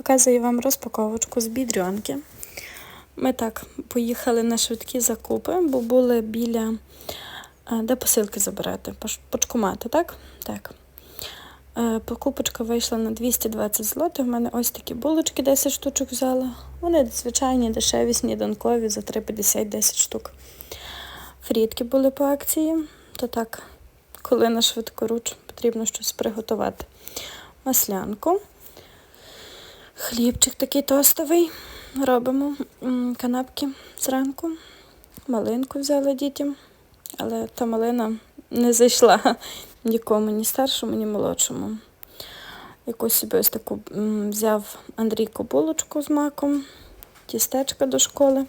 Показую вам розпаковочку з бідрянки. Ми так поїхали на швидкі закупи, бо були біля е, де посилки забирати, почкумати, так? Так. Е, Покупочка вийшла на 220 злотих. У мене ось такі булочки 10 штучок взяла. Вони звичайні, дешеві, сніданкові за 3,50 10 штук. Фрітки були по акції, то так, коли на швидкоруч потрібно щось приготувати. Маслянку. Хлібчик такий тостовий. Робимо канапки зранку. Малинку взяла дітям, але та малина не зайшла нікому, ні старшому, ні молодшому. Якусь собі ось таку взяв Андрійко булочку з маком, тістечка до школи.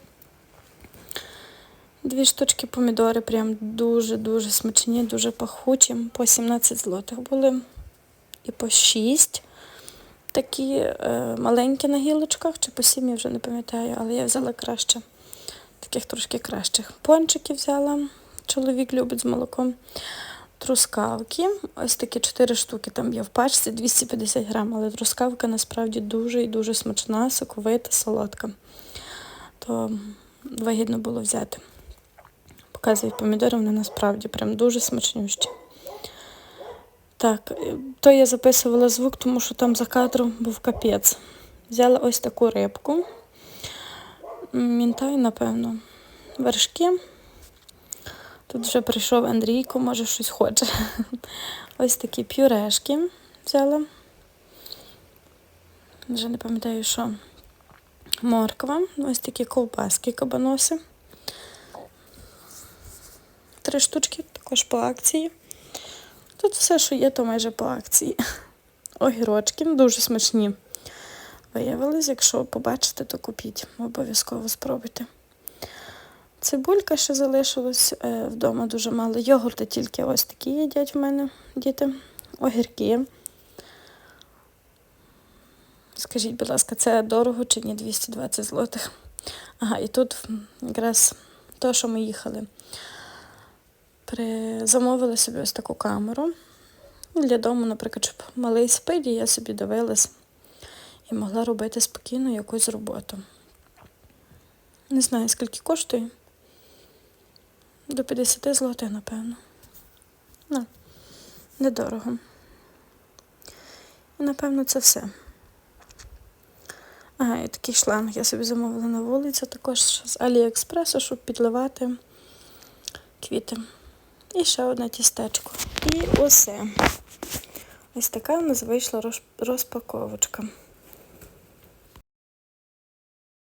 Дві штучки помідори, прям дуже-дуже смачні, дуже пахучі. По 17 злотих були і по 6. Такі е, маленькі на гілочках, чи по 7, я вже не пам'ятаю, але я взяла краще. Таких трошки кращих. Пончики взяла. Чоловік любить з молоком. Трускавки. Ось такі 4 штуки там є в пачці, 250 грам, але трускавка насправді дуже і дуже смачна, соковита, солодка. То вигідно було взяти. Показують помідори, вони насправді прям дуже смачнющі. Так, е, то я записувала звук, тому що там за кадром був капець. Взяла ось таку рибку. Мінтай, напевно. Вершки. Тут вже прийшов Андрійко, може щось хоче. Ось такі пюрешки взяла. Вже не пам'ятаю, що. Морква. Ось такі ковбаски кабаноси. Три штучки також по акції. Тут все, що є, то майже по акції. Огірочки дуже смачні. Виявилось, якщо побачите, то купіть. Обов'язково спробуйте. Цибулька ще залишилась е, вдома дуже мало. Йогурти тільки ось такі їдять в мене діти. Огірки. Скажіть, будь ласка, це дорого чи ні 220 злотих? Ага, і тут якраз то, що ми їхали. При... Замовили собі ось таку камеру. Для дому, наприклад, щоб малий спить, і я собі дивилась і могла робити спокійно якусь роботу. Не знаю, скільки коштує. До 50 злотих, напевно. Ну, недорого. І, напевно, це все. Ага, і такий шланг я собі замовила на вулиці, також з Аліекспресу, щоб підливати квіти. І ще одне тістечко. І усе. Ось така у нас вийшла розпаковочка.